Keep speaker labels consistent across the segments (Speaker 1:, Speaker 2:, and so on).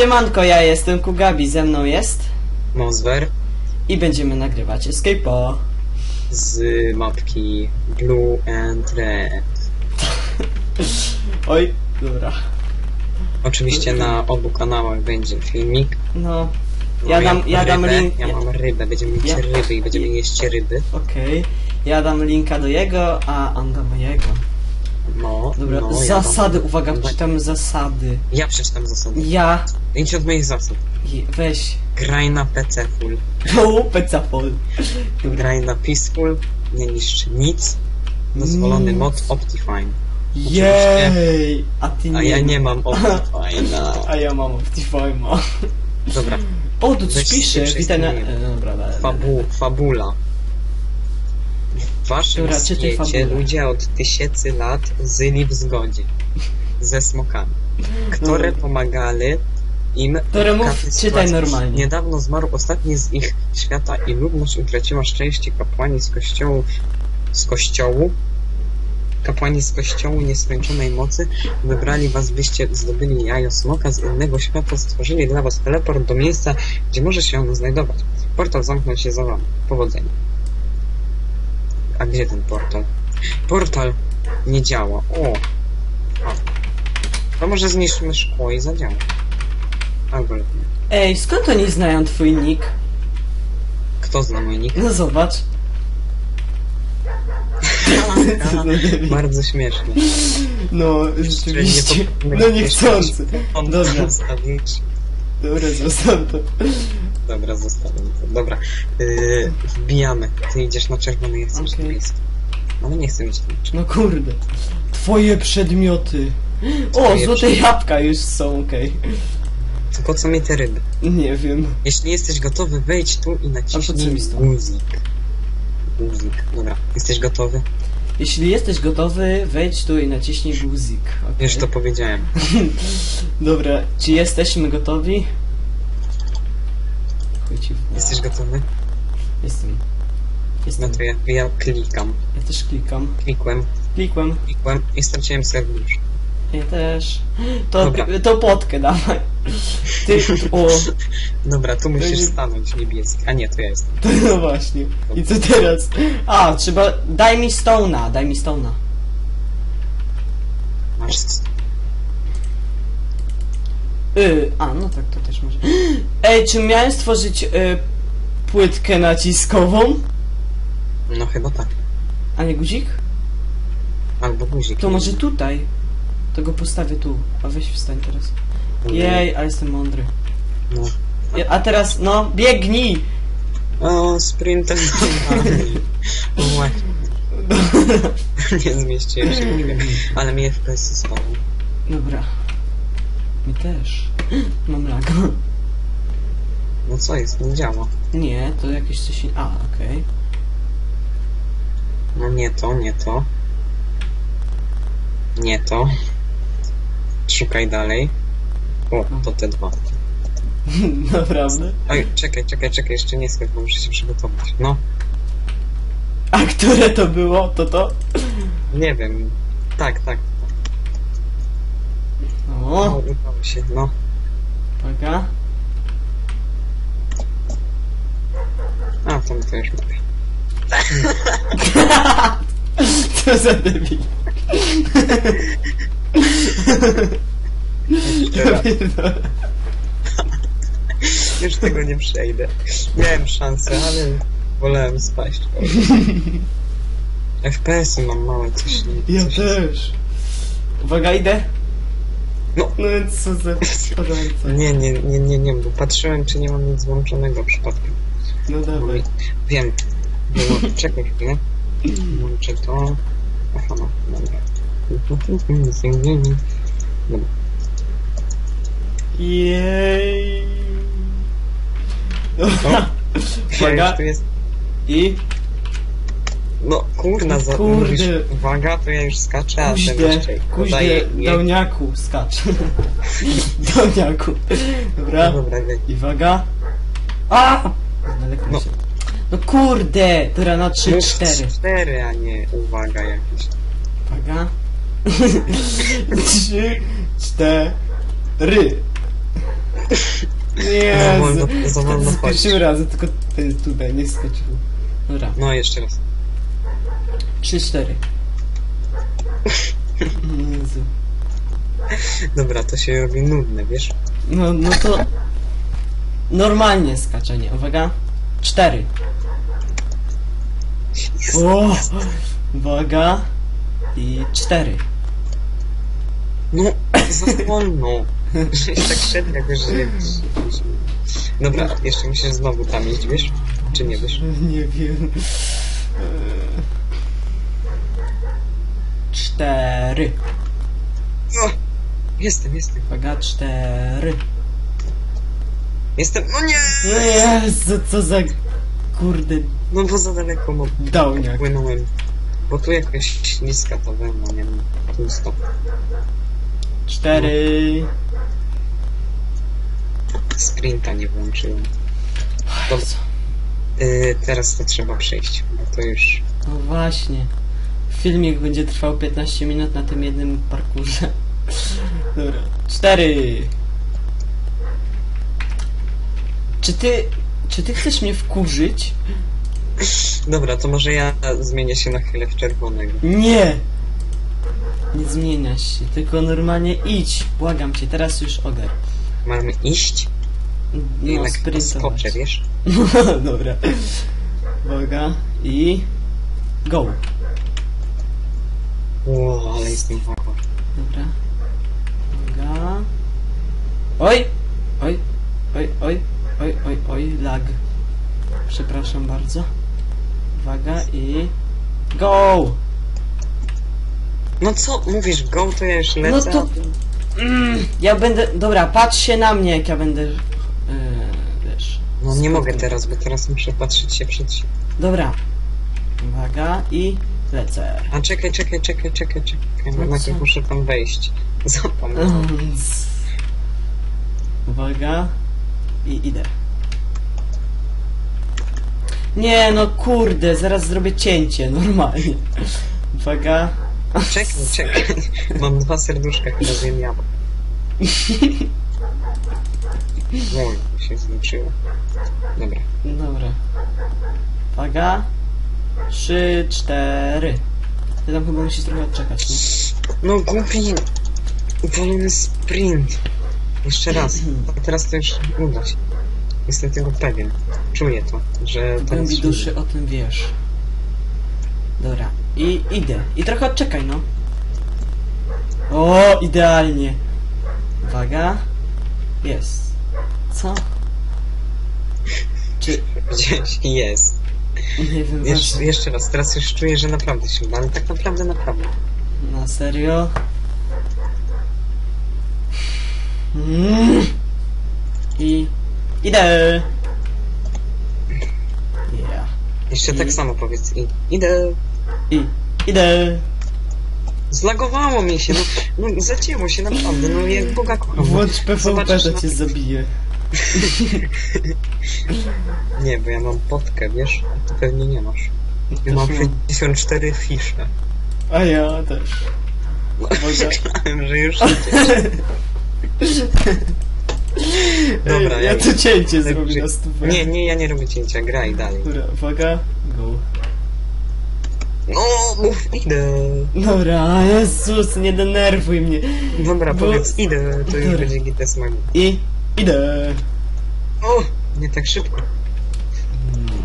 Speaker 1: Siemanko, ja jestem Kugabi, ze mną jest
Speaker 2: Mozwer
Speaker 1: i będziemy nagrywać Escape'a.
Speaker 2: z mapki Blue and Red.
Speaker 1: Oj, dobra.
Speaker 2: Oczywiście na obu kanałach będzie filmik.
Speaker 1: No,
Speaker 2: No,
Speaker 1: Ja dam- ja dam
Speaker 2: rybę,
Speaker 1: link-
Speaker 2: Ja mam rybę, będziemy mieć
Speaker 1: Ja-
Speaker 2: ryby i będziemy jeść ryby.
Speaker 1: okej. Ja dam linka do jego, a on da mojego.
Speaker 2: No,
Speaker 1: Dobra,
Speaker 2: no,
Speaker 1: zasady,
Speaker 2: ja dam-
Speaker 1: uwaga, przeczytam zasady.
Speaker 2: Ja przeczytam zasady.
Speaker 1: Ja,
Speaker 2: Idź od moich zasad.
Speaker 1: je- weź,
Speaker 2: Graj na PC full.
Speaker 1: o, pecapol. Dobra,
Speaker 2: Graj na peaceful, nie niszczy nic. Dozwolony
Speaker 1: Nic.
Speaker 2: mod Optifine.
Speaker 1: jej, a ty nie.
Speaker 2: A ja nie mam Optifine'a.
Speaker 1: A ja mam Optifime'a.
Speaker 2: Dobra,
Speaker 1: O, tu coś pisze, witaj na... e, Dobra, dobra.
Speaker 2: Fabu, fabula. W waszym
Speaker 1: Dobra,
Speaker 2: świecie ludzie od tysięcy lat zyli w zgodzie ze smokami, które
Speaker 1: No.
Speaker 2: pomagali im
Speaker 1: Które mów, czytaj normalnie.
Speaker 2: Niedawno zmarł ostatni z ich świata i ludność utraciła szczęście. Kapłani z kościołu z kościołu kapłani z kościołu nieskończonej mocy wybrali was, byście zdobyli jajo smoka z innego świata, stworzyli dla was teleport do miejsca, gdzie może się ono znajdować. Portal zamknął się za wami. Powodzenia. A gdzie ten portal? Portal nie działa. O! To może zniszczymy szkło i zadziała. Albo lepiej.
Speaker 1: Ej, skąd oni znają twój nick?
Speaker 2: Kto zna mój nick?
Speaker 1: No zobacz.
Speaker 2: Bardzo śmieszne.
Speaker 1: No, rzeczywiście. No niechcący.
Speaker 2: On
Speaker 1: Dobra.
Speaker 2: zostawić.
Speaker 1: Dobra, zostaw to.
Speaker 2: Dobra, zostawiam to. Dobra. Yy, wbijamy. Ty idziesz na czerwony, ja chcę
Speaker 1: Okej.
Speaker 2: niebieski. Ale nie chcę mieć niebieski.
Speaker 1: No kurde. Twoje przedmioty. O,
Speaker 2: Twoje
Speaker 1: złote
Speaker 2: przedmioty.
Speaker 1: jabłka już są, okej.
Speaker 2: To po co mi te ryby?
Speaker 1: Nie wiem.
Speaker 2: Jeśli jesteś gotowy, wejdź tu i naciśnij
Speaker 1: mi stąd?
Speaker 2: guzik. Guzik. Dobra. Jesteś gotowy?
Speaker 1: Jeśli jesteś gotowy, wejdź tu i naciśnij guzik. okej?
Speaker 2: Już to powiedziałem.
Speaker 1: Dobra, czy jesteśmy gotowi? Głowę.
Speaker 2: Jesteś gotowy?
Speaker 1: Jestem. Jestem.
Speaker 2: No to ja, ja klikam.
Speaker 1: Ja też klikam.
Speaker 2: Klikłem,
Speaker 1: Klikłem.
Speaker 2: klikłem i straciłem serdusz.
Speaker 1: Ja też. To,
Speaker 2: Dobra.
Speaker 1: to potkę dawaj. Ty, o,
Speaker 2: Dobra, tu musisz stanąć niebieski. A nie, to ja jestem.
Speaker 1: to no właśnie. I co teraz? A, trzeba, daj mi stona, daj mi stona.
Speaker 2: Masz
Speaker 1: Y, a, no tak, to też może. Ej, czy miałem stworzyć y, płytkę naciskową?
Speaker 2: No chyba tak.
Speaker 1: A nie guzik?
Speaker 2: Albo guzik.
Speaker 1: To może tutaj. To go postawię tu. A weź wstań teraz. Jej, ale jestem mądry.
Speaker 2: No.
Speaker 1: A teraz, no, biegnij!
Speaker 2: O, sprintem. O, właśnie. nie zmieściłem się, nie wiem. Ale mi FPS spadł.
Speaker 1: Dobra. Mi też. Mam laga.
Speaker 2: No co jest, nie działa.
Speaker 1: Nie, to jakieś coś in... A, okej.
Speaker 2: No nie to, nie to. Nie to. Szukaj dalej. O, to te dwa.
Speaker 1: Naprawdę?
Speaker 2: Oj, czekaj, czekaj, czekaj, jeszcze nie skacz, bo muszę się przygotować. No,
Speaker 1: A które to było? To to?
Speaker 2: nie wiem. Tak, tak. O, udało się, no.
Speaker 1: uwaga.
Speaker 2: A, to mi to już lepiej.
Speaker 1: Co za debil. Ja pierdolę.
Speaker 2: Już tego nie przejdę. Miałem szansę, ale wolałem spaść. FPS-y mam małe, coś nie...
Speaker 1: Ja
Speaker 2: coś
Speaker 1: też. Uwaga, idę.
Speaker 2: No.
Speaker 1: No więc co za podające.
Speaker 2: Nie, nie, nie, nie, nie, bo patrzyłem, czy nie mam nic włączonego przypadkiem.
Speaker 1: No dawaj.
Speaker 2: Wiem. No, czekaj chwilę. Włączę to. Aha, no, dobra. Dobra.
Speaker 1: Jej. Uwaga.
Speaker 2: jest...
Speaker 1: I
Speaker 2: No, kurna, za...
Speaker 1: Kurde.
Speaker 2: Mówisz, uwaga, to ja już skaczę, a ten
Speaker 1: kuźdę,
Speaker 2: jeszcze
Speaker 1: kuźdę,
Speaker 2: podaje
Speaker 1: dałniaku, skacz. dałniaku. Dobra.
Speaker 2: No dobra.
Speaker 1: I uwaga. A! Daleko
Speaker 2: No.
Speaker 1: się. No kurde! Dobra, na 3,
Speaker 2: Mów
Speaker 1: 4.
Speaker 2: cztery, a nie uwaga jakieś.
Speaker 1: Uwaga. Trzy, cztery. Nie,
Speaker 2: Za wolno, za wolno
Speaker 1: Skoczył
Speaker 2: chodzisz.
Speaker 1: razy, tylko ten tutaj nie skoczył. Dobra,
Speaker 2: No, jeszcze raz.
Speaker 1: 3-4. Jezu.
Speaker 2: Dobra, to się robi nudne, wiesz?
Speaker 1: No, no to... Normalnie skaczenie, uwaga. 4.
Speaker 2: Jest.
Speaker 1: O! Uwaga. I 4.
Speaker 2: No, za wolno. Żeś tak szedł, jak już nie Dobra, jeszcze musisz znowu tam iść, wiesz? Czy nie wiesz?
Speaker 1: Nie wiem. Cztery.
Speaker 2: O! Jestem, jestem.
Speaker 1: Uwaga, cztery.
Speaker 2: Jestem. No nie!
Speaker 1: No Jezu, co za kurde
Speaker 2: No bo za daleko no,
Speaker 1: dałniak.
Speaker 2: płynąłem. Bo tu jakoś śliska to we mną, nie wiem. Tu stop.
Speaker 1: Cztery.
Speaker 2: Sprinta nie włączyłem. Dobra. Yy, teraz to trzeba przejść, bo to już...
Speaker 1: No właśnie. Filmik będzie trwał 15 minut na tym jednym parkurze. Dobra. Cztery. Czy ty... Czy ty chcesz mnie wkurzyć?
Speaker 2: Dobra, to może ja zmienię się na chwilę w czerwonego.
Speaker 1: Nie! Nie zmieniasz się, tylko normalnie idź. Błagam cię, teraz już ogar.
Speaker 2: Mamy iść?
Speaker 1: No,
Speaker 2: Jednak
Speaker 1: sprintować.
Speaker 2: skoczę, wiesz?
Speaker 1: Dobra. Uwaga. I... Go.
Speaker 2: O, ale jestem hardcore.
Speaker 1: Dobra. Uwaga. Oj! Oj! Oj, oj, oj, oj, oj, lag. Przepraszam bardzo. Uwaga i... Go!
Speaker 2: No co, mówisz go, to ja już
Speaker 1: No
Speaker 2: lecę.
Speaker 1: to... Mm, ja będę... Dobra, patrz się na mnie, jak ja będę... Yy, wiesz...
Speaker 2: No nie mogę teraz, bo teraz muszę patrzeć się przed siebie.
Speaker 1: Dobra. Uwaga i lecę.
Speaker 2: A czekaj, czekaj, czekaj, czekaj, czekaj.
Speaker 1: No
Speaker 2: najpierw
Speaker 1: co?
Speaker 2: muszę tam wejść. Zapomniałem.
Speaker 1: Uwaga. I idę. Nie, no kurde, zaraz zrobię cięcie, normalnie. Uwaga.
Speaker 2: Czekaj, czekaj. Mam dwa serduszka, chyba zjem jabłko. Oj, się zliczyło. Dobra.
Speaker 1: Dobra. Uwaga. Trzy, cztery. Ty tam chyba musisz trochę odczekać, nie?
Speaker 2: No głupi. Wolny sprint. Jeszcze raz. A teraz to już uda się. Jestem tego pewien. Czuję to, że
Speaker 1: głębi duszy o tym wiesz. Dobra. I idę. I trochę odczekaj, no. O, idealnie. Uwaga. Jest. Co? Czy...
Speaker 2: Gdzieś jest.
Speaker 1: Nie wiem,
Speaker 2: Jesz
Speaker 1: właśnie.
Speaker 2: jeszcze raz, teraz już czuję, że naprawdę się uda, ale tak naprawdę naprawdę.
Speaker 1: Na serio? Mm. I... Idę! Yeah.
Speaker 2: Jeszcze
Speaker 1: I-
Speaker 2: tak samo powiedz i idę.
Speaker 1: I... Idę!
Speaker 2: Zlagowało mi się, no, no zacięło się naprawdę, no jak Boga kocham.
Speaker 1: Włącz PvP, to
Speaker 2: na-
Speaker 1: cię zabije.
Speaker 2: Nie, bo ja mam potkę, wiesz? Ty pewnie nie masz. Ja mam
Speaker 1: mam.
Speaker 2: 54 fisze.
Speaker 1: A ja też.
Speaker 2: No, myślałem, że już. Dobra,
Speaker 1: Ej, ja
Speaker 2: ja-
Speaker 1: tu cięcie
Speaker 2: tak,
Speaker 1: zrobię na stówę.
Speaker 2: Nie, nie, ja nie robię cięcia, graj dalej.
Speaker 1: Dobra, uwaga, go.
Speaker 2: No, mów, idę.
Speaker 1: Dobra, Jezus, nie denerwuj mnie.
Speaker 2: Dobra,
Speaker 1: Bo-
Speaker 2: powiedz idę, to już
Speaker 1: Dobra.
Speaker 2: będzie gites magii.
Speaker 1: I idę.
Speaker 2: O, nie tak szybko.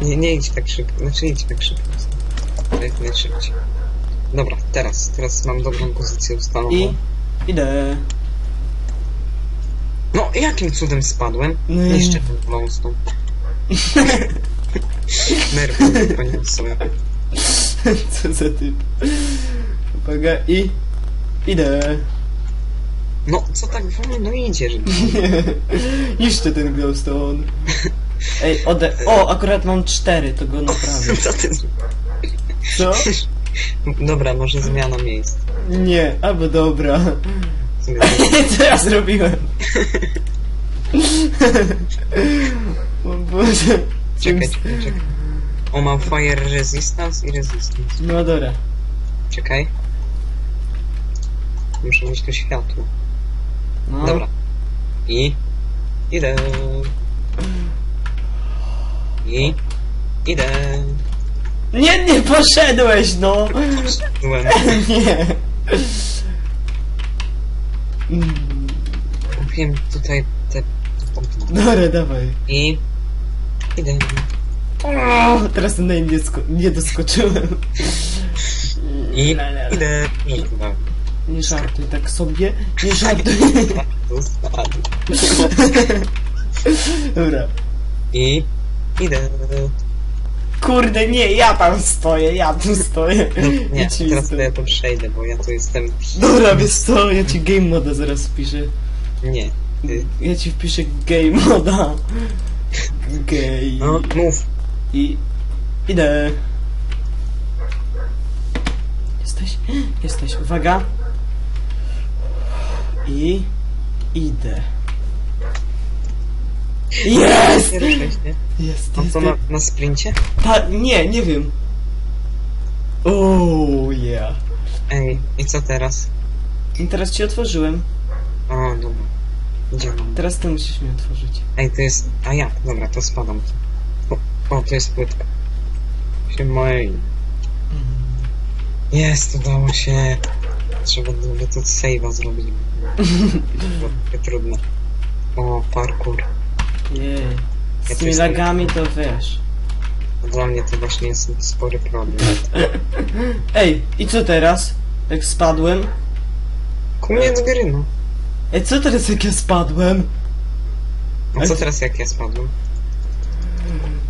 Speaker 2: Nie, nie idź tak szybko, znaczy idź tak szybko. Jak najszybciej. Dobra, teraz, teraz mam dobrą pozycję ustaloną.
Speaker 1: I idę.
Speaker 2: No, jakim cudem spadłem?
Speaker 1: No i-
Speaker 2: Jeszcze ten glowstone. Nerwy mnie poniosły.
Speaker 1: Co za typ. Uwaga, i idę.
Speaker 2: No, co tak wolno idziesz?
Speaker 1: Jeszcze ten glowstone. Ej, ode... O, akurat mam cztery, to go naprawię.
Speaker 2: Co ty...
Speaker 1: Co?
Speaker 2: Dobra, może zmiana miejsc.
Speaker 1: Nie, albo dobra. Co ja zrobiłem? O Boże.
Speaker 2: Czekaj, czekaj, czekaj. O, mam fire resistance i resistance.
Speaker 1: No dobra.
Speaker 2: Czekaj. Muszę mieć tu światło.
Speaker 1: No.
Speaker 2: Dobra. I... Idę. I... Idę.
Speaker 1: Nie, nie poszedłeś, no!
Speaker 2: Byłem.
Speaker 1: Nie.
Speaker 2: Kupiłem tutaj te...
Speaker 1: Dobra, dawaj.
Speaker 2: I... Idę.
Speaker 1: O, teraz na nie, nie doskoczyłem.
Speaker 2: I... Idę. Nie, chyba.
Speaker 1: Nie żartuj tak sobie, nie żartuj. Dobra.
Speaker 2: I... Idę.
Speaker 1: Kurde, nie, ja tam stoję, ja tu stoję.
Speaker 2: Nie,
Speaker 1: Idź mi
Speaker 2: teraz
Speaker 1: stąd.
Speaker 2: to ja to przejdę, bo ja tu jestem...
Speaker 1: Dobra, wiesz co, ja ci game moda zaraz wpiszę.
Speaker 2: Nie. Ty.
Speaker 1: Ja ci wpiszę game moda. Gay.
Speaker 2: No, mów.
Speaker 1: I idę. Jesteś? Jesteś. Uwaga. I idę. Jest!
Speaker 2: Nie ruszaj się.
Speaker 1: Jest, jest.
Speaker 2: to na, na sprincie?
Speaker 1: Ta, nie, nie wiem. Oh yeah.
Speaker 2: Ej, i co teraz?
Speaker 1: I teraz ci otworzyłem.
Speaker 2: O, dobra. Idziemy.
Speaker 1: Teraz ty musisz mi otworzyć.
Speaker 2: Ej, to jest... A jak? Dobra, to spadam. O, o to jest płytka. Się moi. Jest, udało się. Trzeba by tu save'a zrobić. Bo trudne. O, parkour.
Speaker 1: Jej. Z tymi lagami to wiesz.
Speaker 2: Dla mnie to właśnie jest spory problem.
Speaker 1: Ej, i co teraz? Jak spadłem?
Speaker 2: Koniec gry, no.
Speaker 1: Ej, co teraz jak ja spadłem?
Speaker 2: A co teraz jak ja spadłem?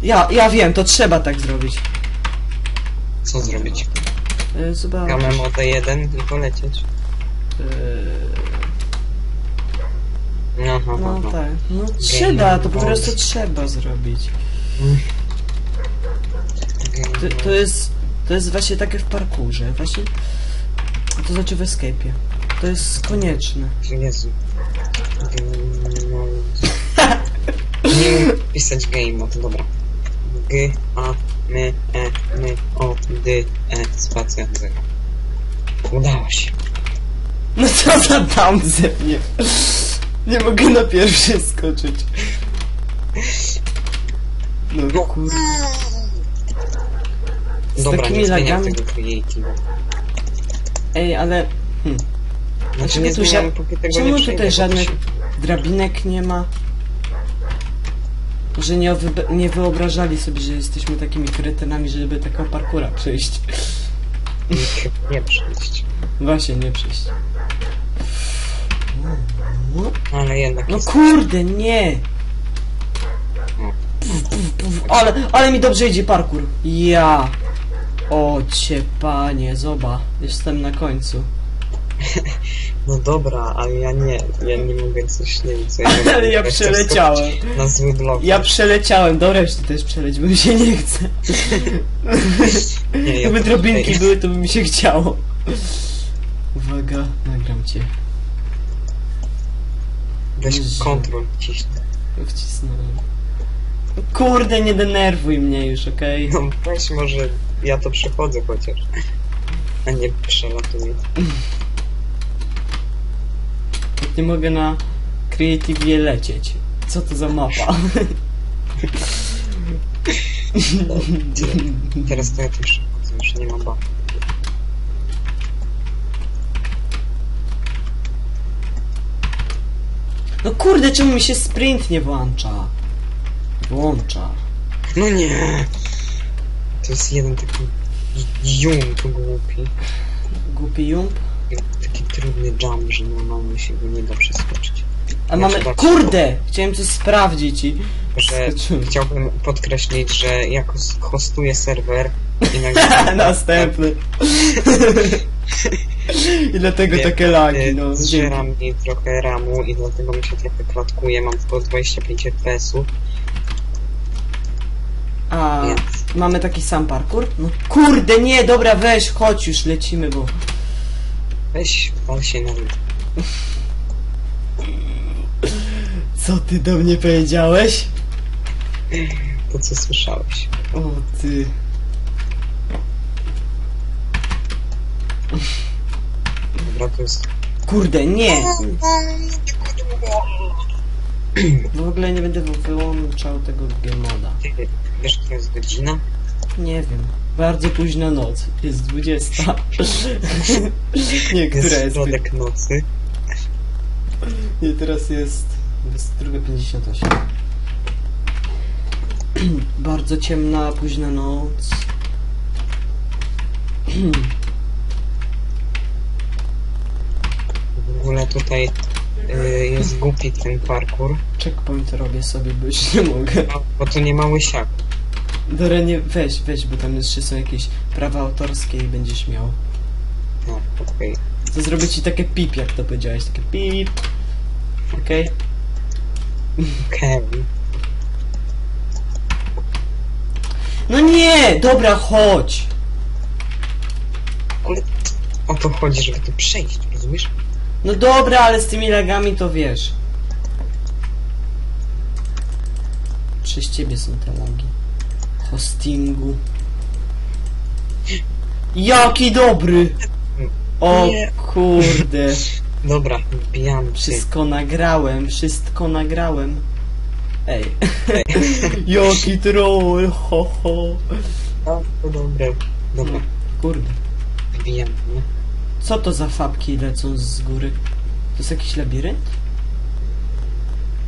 Speaker 1: Ja, ja wiem, to trzeba tak zrobić.
Speaker 2: Co zrobić?
Speaker 1: E, zobacz.
Speaker 2: O T1 i polecieć.
Speaker 1: E,
Speaker 2: Aha,
Speaker 1: no
Speaker 2: aha.
Speaker 1: tak. No trzeba, to po prostu trzeba zrobić. To, to jest. To jest właśnie takie w parkurze. Właśnie. To znaczy w escape'ie. To jest konieczne.
Speaker 2: Jezu. Nie pisać game, to dobra. G, A, M, E, M, O, D, E, spacja, Z. Udało się.
Speaker 1: No co za tam ze mnie. Nie mogę na pierwszy skoczyć. No kurde. Z
Speaker 2: Dobra,
Speaker 1: takimi
Speaker 2: nie zmieniam
Speaker 1: lagami-
Speaker 2: tego creative.
Speaker 1: Ej, ale. Hmm.
Speaker 2: Znaczy
Speaker 1: Dlaczego
Speaker 2: nie
Speaker 1: tu ża- czemu tutaj żadnych- Drabinek nie ma. Że nie, nie wyobrażali sobie, że jesteśmy takimi kretynami, żeby taką parkura przejść.
Speaker 2: Nie przejść.
Speaker 1: Właśnie, nie przejść.
Speaker 2: Ale jednak
Speaker 1: No
Speaker 2: jest...
Speaker 1: kurde, nie! Puf, puf, puf. Ale, ale mi dobrze idzie parkour. Ja. O cię panie, zoba. Jestem na końcu.
Speaker 2: No dobra, ale ja nie. Ja nie mogę coś, nie wiem co ja
Speaker 1: Ale ja
Speaker 2: chcę
Speaker 1: przeleciałem.
Speaker 2: skoczyć Na zły blok.
Speaker 1: Ja przeleciałem, dobra, już ty też przeleć, bo mi się nie chce.
Speaker 2: Nie, ja to-
Speaker 1: drobinki były, to by mi się chciało. Uwaga, nagram cię.
Speaker 2: Weź kontrol ciśnij.
Speaker 1: Wcisnąłem. Kurde, nie denerwuj mnie już, okej?
Speaker 2: No weź może ja to przechodzę chociaż. A nie przelatuję.
Speaker 1: Nie mogę na Creative lecieć. Co to za mapa?
Speaker 2: Teraz to ja przechodzę, już nie mam baw.
Speaker 1: No kurde, czemu mi się sprint nie włącza? Włącza.
Speaker 2: No nie! To jest jeden taki jum tu głupi.
Speaker 1: Głupi jump.
Speaker 2: Taki trudny jump, że normalnie się go nie da przeskoczyć.
Speaker 1: A mamy... Kurde! Chciałem coś sprawdzić i...
Speaker 2: Że
Speaker 1: Skoczyłem.
Speaker 2: chciałbym podkreślić, że jako hostuję serwer i nagle...
Speaker 1: Następny. I dlatego takie lagi, no.
Speaker 2: Zżera mi trochę ramu i dlatego mi się trochę klatkuje, mam tylko 25 FPS-ów,
Speaker 1: A
Speaker 2: więc...
Speaker 1: mamy taki sam parkour? No kurde, nie, dobra, weź, chodź już, lecimy, bo...
Speaker 2: Weź, pal się na lód.
Speaker 1: Co ty do mnie powiedziałeś?
Speaker 2: To co słyszałeś.
Speaker 1: O ty...
Speaker 2: Dobra, to jest...
Speaker 1: Kurde, nie! W ogóle nie będę wyłączał tego Gmoda.
Speaker 2: Ty, wiesz, która jest godzina?
Speaker 1: Nie wiem. Bardzo późna noc. Jest 20. nie, która jest?
Speaker 2: środek nocy.
Speaker 1: Nie, teraz jest 22.58. Bardzo ciemna, późna noc.
Speaker 2: W ogóle tutaj y, jest głupi ten parkour,
Speaker 1: Checkpoint robię sobie, bo już nie mogę.
Speaker 2: no, bo tu nie ma łysiak.
Speaker 1: Dobra, nie, weź, weź, bo tam jeszcze są jakieś prawa autorskie i będziesz miał.
Speaker 2: No, okej.
Speaker 1: To zrobię ci takie pip, jak to powiedziałeś, takie pip. Okej?
Speaker 2: Okej.
Speaker 1: No nie! Dobra, chodź!
Speaker 2: Ale o to chodzi, żeby tu przejść, rozumiesz?
Speaker 1: No dobra, ale z tymi lagami to wiesz. Przez ciebie są te lagi. Hostingu. Jaki dobry! O
Speaker 2: Nie.
Speaker 1: kurde.
Speaker 2: Dobra, wbijam się.
Speaker 1: Wszystko nagrałem, wszystko nagrałem. Ej. Jaki troll, ho ho.
Speaker 2: No, to dobre. Dobra,
Speaker 1: No, kurde.
Speaker 2: wbijam, nie?
Speaker 1: Co to za fabki lecą z góry? To jest jakiś labirynt?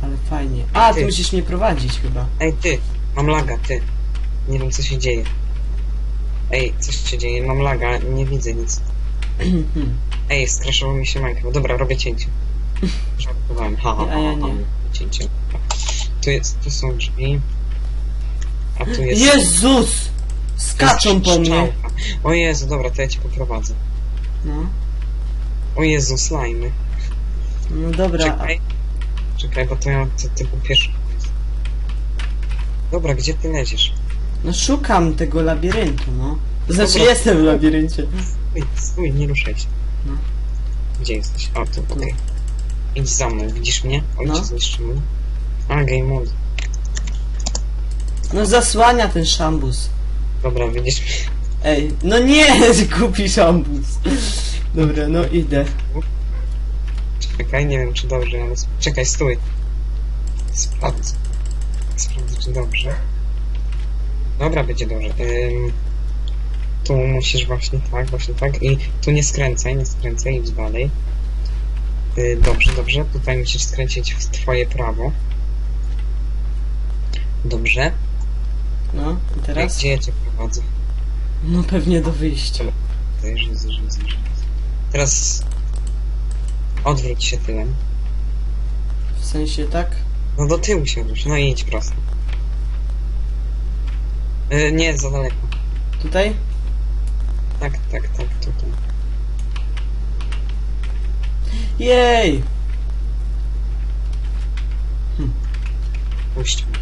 Speaker 1: Ale fajnie. A, ty
Speaker 2: Ty.
Speaker 1: musisz mnie prowadzić chyba.
Speaker 2: Ej, ty, mam laga, ty. Nie wiem, co się dzieje. Ej, coś się dzieje, mam laga, nie widzę nic. Ej, skraszował mi się Minecraft. Dobra, robię cięcie. Żartowałem, ha, ha, ha,
Speaker 1: ja
Speaker 2: ha. Cięcie. Tu, jest, tu są drzwi. A tu jest...
Speaker 1: Jezus! Skaczą po mnie.
Speaker 2: O Jezu, dobra, to ja cię poprowadzę.
Speaker 1: No,
Speaker 2: O Jezu, slajmy.
Speaker 1: no dobra.
Speaker 2: Czekaj. Czekaj, bo to ja to, był pierwszy. Dobra, gdzie ty leziesz?
Speaker 1: No szukam tego labiryntu, no. To znaczy
Speaker 2: Dobra.
Speaker 1: jestem w labiryncie.
Speaker 2: Stój, stój, nie ruszaj się.
Speaker 1: No.
Speaker 2: Gdzie jesteś? O, tu, okej. Idź za mną, widzisz mnie? Ojciec
Speaker 1: No.
Speaker 2: zniszczymy. A, game mode.
Speaker 1: No zasłania ten szambus.
Speaker 2: Dobra, widzisz mnie?
Speaker 1: Ej, no nie, kupi szambus. Dobra, no idę.
Speaker 2: Czekaj, nie wiem czy dobrze, ale... sp- Czekaj, stój. Sprawdzę. Sprawdzę, czy dobrze. Dobra, będzie dobrze. Ym, tu musisz właśnie tak, właśnie tak i tu nie skręcaj, nie skręcaj, idź dalej. Y, dobrze, dobrze. Tutaj musisz skręcić w twoje prawo. Dobrze.
Speaker 1: No, i teraz?
Speaker 2: Gdzie ja cię prowadzę?
Speaker 1: No pewnie do wyjścia.
Speaker 2: Zajrzyj, zajrzyj, zajrzyj. Teraz odwróć się tyłem.
Speaker 1: W sensie tak?
Speaker 2: No do tyłu się odwróć, no i idź prosto. Y, nie, za daleko.
Speaker 1: Tutaj?
Speaker 2: Tak, tak, tak, tutaj.
Speaker 1: Jej!
Speaker 2: Puść mnie.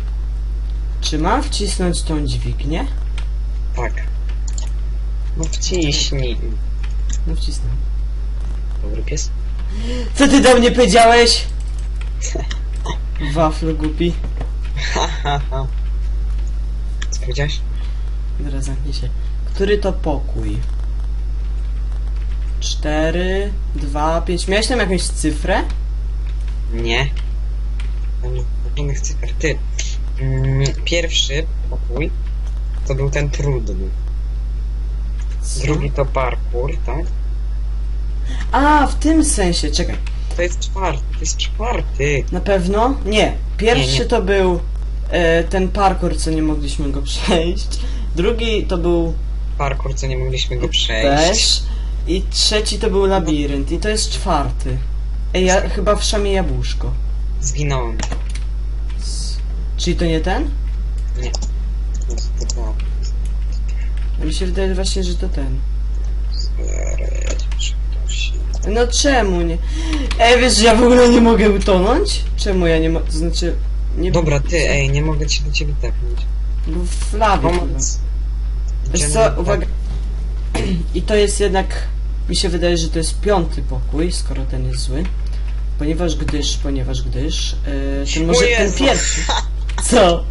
Speaker 1: Czy mam wcisnąć tą dźwignię?
Speaker 2: Tak. No wciśnij.
Speaker 1: No wcisnę.
Speaker 2: Dobry pies.
Speaker 1: Co ty do mnie powiedziałeś? Wafel głupi.
Speaker 2: Ha, ha, ha. Co powiedziałeś?
Speaker 1: Teraz zamknij się. Który to pokój? Cztery, dwa, pięć. Miałeś tam jakąś cyfrę?
Speaker 2: Nie. Tam żadnych cyfr. Ty. Mm, pierwszy pokój to był ten trudny.
Speaker 1: Co?
Speaker 2: Drugi to parkour, tak?
Speaker 1: A, w tym sensie, czekaj.
Speaker 2: To jest czwarty, to jest czwarty.
Speaker 1: Na pewno? Nie. Pierwszy
Speaker 2: Nie, nie.
Speaker 1: to był ten parkour, co nie mogliśmy go przejść. Drugi to był
Speaker 2: Parkour, co nie mogliśmy go przejść.
Speaker 1: też. I trzeci to był labirynt. I to jest czwarty. Ej, ja chyba w szamie jabłuszko.
Speaker 2: Zginąłem.
Speaker 1: S- Czyli to nie ten?
Speaker 2: Nie. To.
Speaker 1: Mi się wydaje właśnie, że to ten. No czemu nie? Ej, wiesz, że ja w ogóle nie mogę utonąć? Czemu ja nie mogę? To znaczy... Nie
Speaker 2: Dobra, ty, ej, nie mogę się do ciebie tepnąć.
Speaker 1: Bo w lawie.
Speaker 2: Pomoc.
Speaker 1: Wiesz co, uwaga. I to jest jednak... Mi się wydaje, że to jest piąty pokój, skoro ten jest zły. Ponieważ gdyż, ponieważ gdyż... Yy, ten może ten pierwszy. Co?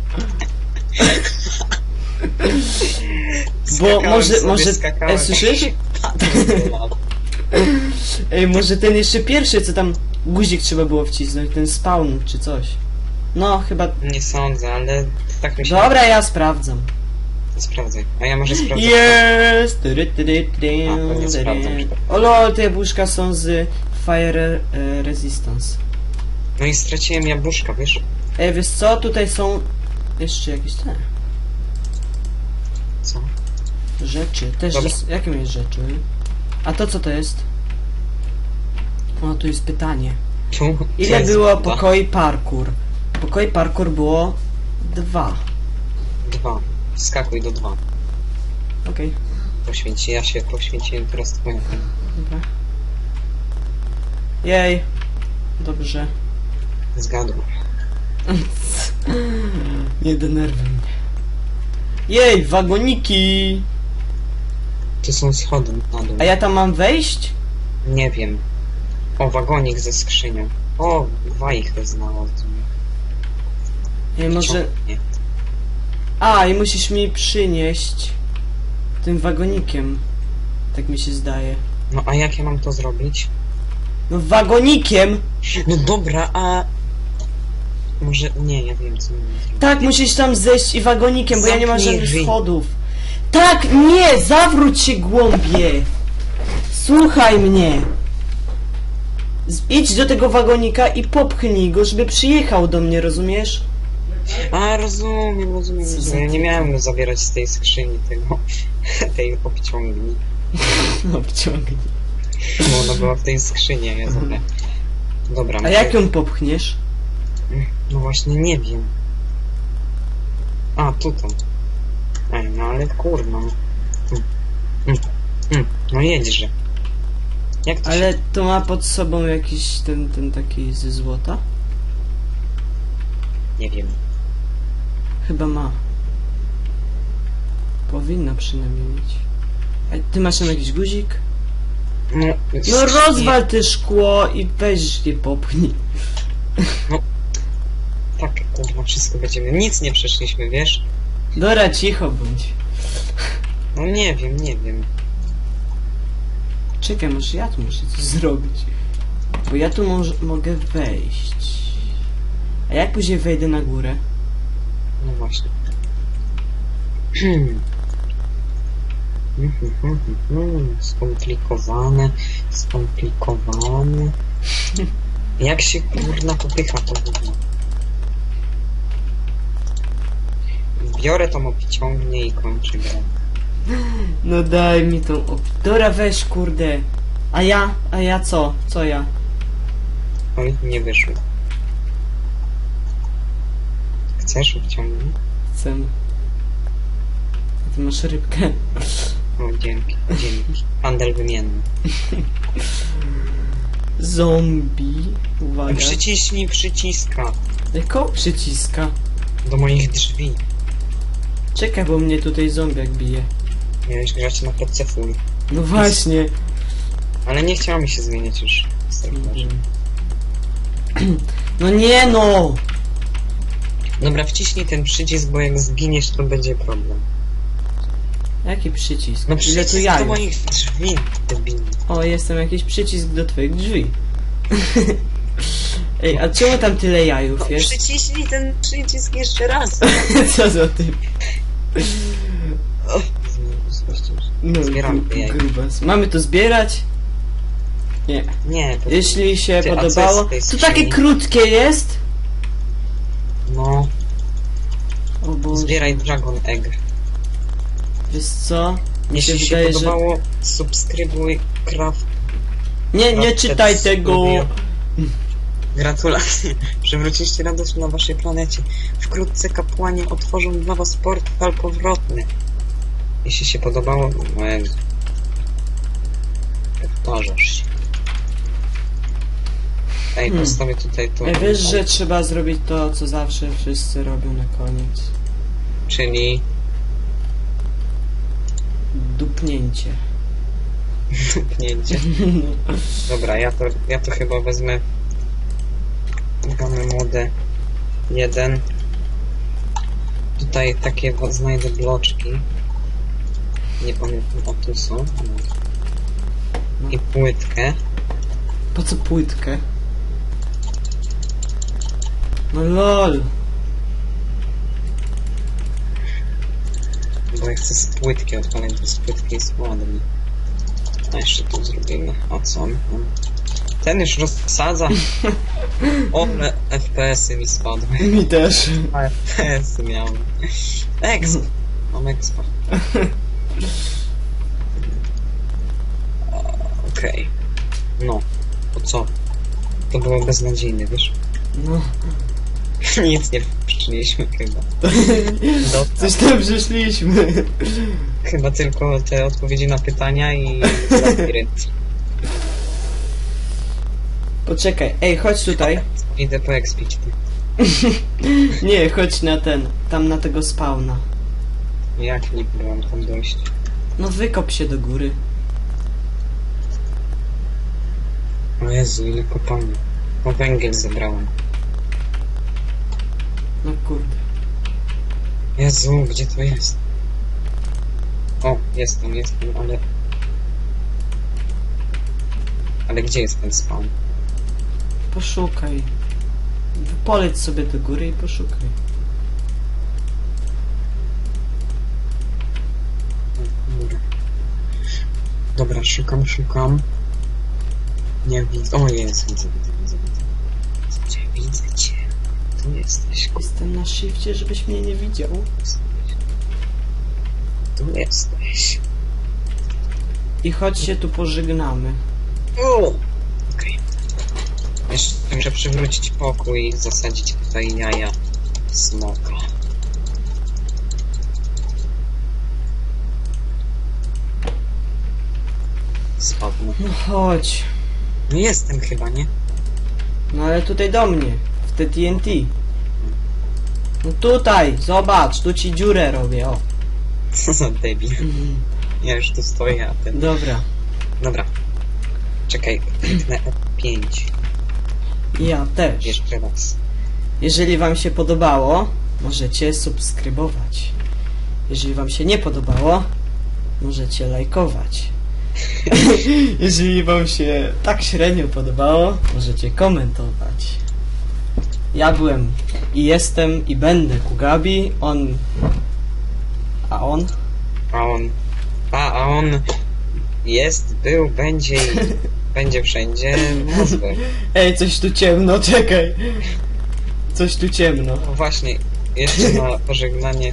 Speaker 1: Bo może, może... Ej, słyszysz? Ej, może ten jeszcze pierwszy, co tam guzik trzeba było wcisnąć, ten spawn czy coś. No, chyba...
Speaker 2: Nie sądzę, ale tak mi się...
Speaker 1: Dobra, ja sprawdzam.
Speaker 2: Sprawdzaj. A ja może sprawdzę.
Speaker 1: Jest! Tyry, tyry, tyry,
Speaker 2: A, sprawdzam.
Speaker 1: tyry. O lol, te jabłuszka są z Fire e, Resistance.
Speaker 2: No i straciłem jabłuszka, wiesz?
Speaker 1: Ej, wiesz co? Tutaj są jeszcze jakieś te
Speaker 2: Co?
Speaker 1: rzeczy. Też
Speaker 2: Dobra.
Speaker 1: jest, jakie jest rzeczy? A to co to jest? O, tu jest pytanie.
Speaker 2: Tu?
Speaker 1: Ile było
Speaker 2: woda.
Speaker 1: pokoi parkour? Pokoi parkour było dwa.
Speaker 2: Dwa. Skakuj do dwa.
Speaker 1: Okej,
Speaker 2: Poświęci, ja się poświęciłem teraz twoją.
Speaker 1: dobra. Jej. Dobrze.
Speaker 2: Zgadłem.
Speaker 1: Nie denerwuj mnie. Jej, wagoniki!
Speaker 2: Tu są schody na dół.
Speaker 1: A ja tam mam wejść?
Speaker 2: Nie wiem. O, wagonik ze skrzynią. O, dwa ich znalazłem.
Speaker 1: Ej, może...
Speaker 2: Nie.
Speaker 1: A, i musisz mi przynieść tym wagonikiem. Tak mi się zdaje.
Speaker 2: No a jak ja mam to zrobić?
Speaker 1: No wagonikiem!
Speaker 2: No dobra, a... Może... Nie, ja wiem co mam zrobić.
Speaker 1: Tak, musisz tam zejść i wagonikiem, bo ja nie mam
Speaker 2: Zamknij
Speaker 1: żadnych
Speaker 2: drzwi.
Speaker 1: schodów. Tak, nie! Zawróć się, głąbie! Słuchaj mnie! Z- Idź do tego wagonika i popchnij go, żeby przyjechał do mnie, rozumiesz?
Speaker 2: A, rozumiem, rozumiem, rozumiem. Nie miałem zabierać z tej skrzyni tego... tej obciągni.
Speaker 1: No, wciągnij.
Speaker 2: Bo ona była w tej skrzyni, ja zabrałem. Dobra,
Speaker 1: A jak ją popchniesz?
Speaker 2: No właśnie, nie wiem. A, tutaj. Ej, no ale kurwa. Mm. Mm. Mm. No jedźże. Jak to
Speaker 1: Ale
Speaker 2: się...
Speaker 1: to ma pod sobą jakiś ten, ten taki ze złota?
Speaker 2: Nie wiem.
Speaker 1: Chyba ma. Powinna przynajmniej mieć. A ty masz tam jakiś guzik?
Speaker 2: No,
Speaker 1: No rozwal te szkło i weź je popchnij.
Speaker 2: Tak, kurwa, wszystko będziemy. Nic nie przeszliśmy, wiesz?
Speaker 1: Dora, cicho bądź.
Speaker 2: No nie wiem, nie wiem.
Speaker 1: Czekaj, może ja tu muszę coś zrobić. Bo ja tu może, mogę wejść. A jak później wejdę na górę?
Speaker 2: No właśnie. Hmm. Mhm. Skomplikowane, skomplikowane. Jak się kurna popycha to w ogóle? Biorę tą obciągnię i kończę grę.
Speaker 1: No daj mi tą op... Dora, weź kurde. A ja? A ja co? Co ja?
Speaker 2: Oj, nie wyszło. Chcesz obciągnię?
Speaker 1: Chcę. A ty masz rybkę.
Speaker 2: O, dzięki, dzięki. Handel wymienny.
Speaker 1: Zombie. Uwaga.
Speaker 2: Przyciśnij przyciska
Speaker 1: Jaką przyciska?
Speaker 2: do moich drzwi.
Speaker 1: Czekaj, bo mnie tutaj zombiak bije.
Speaker 2: Miałeś grać na PC full.
Speaker 1: No właśnie.
Speaker 2: Ale nie chciało mi się zmieniać już. serwerze.
Speaker 1: No nie no!
Speaker 2: Dobra, wciśnij ten przycisk, bo jak zginiesz, to będzie problem.
Speaker 1: Jaki przycisk?
Speaker 2: No przycisk do
Speaker 1: jaj?
Speaker 2: moich drzwi, debil.
Speaker 1: O, jestem jakiś przycisk do twoich drzwi. Ej, a czemu tam tyle
Speaker 2: No,
Speaker 1: jajów jest?
Speaker 2: przyciśnij ten przycisk jeszcze raz.
Speaker 1: Co za ty? No,
Speaker 2: Zbieram
Speaker 1: gru-
Speaker 2: jaj.
Speaker 1: grubas. Mamy to zbierać? Nie.
Speaker 2: Nie, to...
Speaker 1: Jeśli się
Speaker 2: Ty,
Speaker 1: podobało... To takie krótkie jest?
Speaker 2: No,
Speaker 1: O Boże.
Speaker 2: zbieraj Dragon Egg.
Speaker 1: Wiesz co?
Speaker 2: Jeśli się
Speaker 1: wydaje, że...
Speaker 2: podobało, subskrybuj Craft.
Speaker 1: Nie, nie czytaj tego!
Speaker 2: Gratulacje. Przywróciliście radość na waszej planecie. Wkrótce kapłani otworzą dla was portal powrotny. Jeśli się podobało, no. Powtarzasz się. Ej,
Speaker 1: Hmm.
Speaker 2: postawię tutaj to.
Speaker 1: Ej, wiesz, że trzeba zrobić to, co zawsze wszyscy robią na koniec.
Speaker 2: Czyli
Speaker 1: Dupnięcie.
Speaker 2: pnięcie. Dobra, ja to, ja to chyba wezmę. Mamy modę. Jeden. Tutaj takie znajdę bloczki. Nie pamiętam, o tu są. No. I płytkę.
Speaker 1: Po co płytkę? No lol.
Speaker 2: Bo ja chcę z płytki odpalać, bo z płytki jest ładny. A jeszcze tu zrobimy. O co Ten już rozsadza. Ole FPS-y mi spadły.
Speaker 1: Mi też.
Speaker 2: A FPS-y miałem. Exp. Mam expa. Okej. No. To co? To było beznadziejne, wiesz?
Speaker 1: No.
Speaker 2: Nic nie przyszliśmy chyba. Do,
Speaker 1: Coś tam przyszliśmy.
Speaker 2: chyba tylko te odpowiedzi na pytania i labirynt.
Speaker 1: Poczekaj, ej, chodź tutaj.
Speaker 2: Idę po expić.
Speaker 1: Nie, chodź na ten, tam na tego spawna.
Speaker 2: Jak nie byłam tam dojść?
Speaker 1: No wykop się do góry.
Speaker 2: O Jezu, ile kopalni. O węgiel zebrałem.
Speaker 1: No kurde.
Speaker 2: Jezu, gdzie to jest? O, jestem, jestem, ale... Ale gdzie jest ten spawn?
Speaker 1: Poszukaj. Poleć sobie do góry i poszukaj.
Speaker 2: Dobra. Dobra, szukam, szukam. Nie widzę. O, jest, widzę, widzę, widzę, widzę. Widzę cię, cię. Tu jesteś, ku-
Speaker 1: Jestem na shifcie, żebyś mnie nie widział.
Speaker 2: Tu jesteś.
Speaker 1: I chodź się tu pożegnamy.
Speaker 2: O! Okej. Jeszcze muszę przywrócić pokój i zasadzić tutaj jaja smoka. Spadnę.
Speaker 1: No chodź.
Speaker 2: No jestem chyba, nie?
Speaker 1: No ale tutaj do mnie. Te TNT. No tutaj, zobacz, tu ci dziurę robię, o.
Speaker 2: Co za debil. Ja już tu stoję, a ten...
Speaker 1: Dobra.
Speaker 2: Dobra. Czekaj, kliknę F5.
Speaker 1: Ja też.
Speaker 2: Jeszcze raz.
Speaker 1: Jeżeli wam się podobało, możecie subskrybować. Jeżeli wam się nie podobało, możecie lajkować. Jeżeli wam się tak średnio podobało, możecie komentować. Ja byłem i jestem i będę Kugabi, on... A on?
Speaker 2: A on... A, a on... Jest, był, będzie i... będzie wszędzie.
Speaker 1: Ej, coś tu ciemno, czekaj. Coś tu ciemno.
Speaker 2: No właśnie, jeszcze na pożegnanie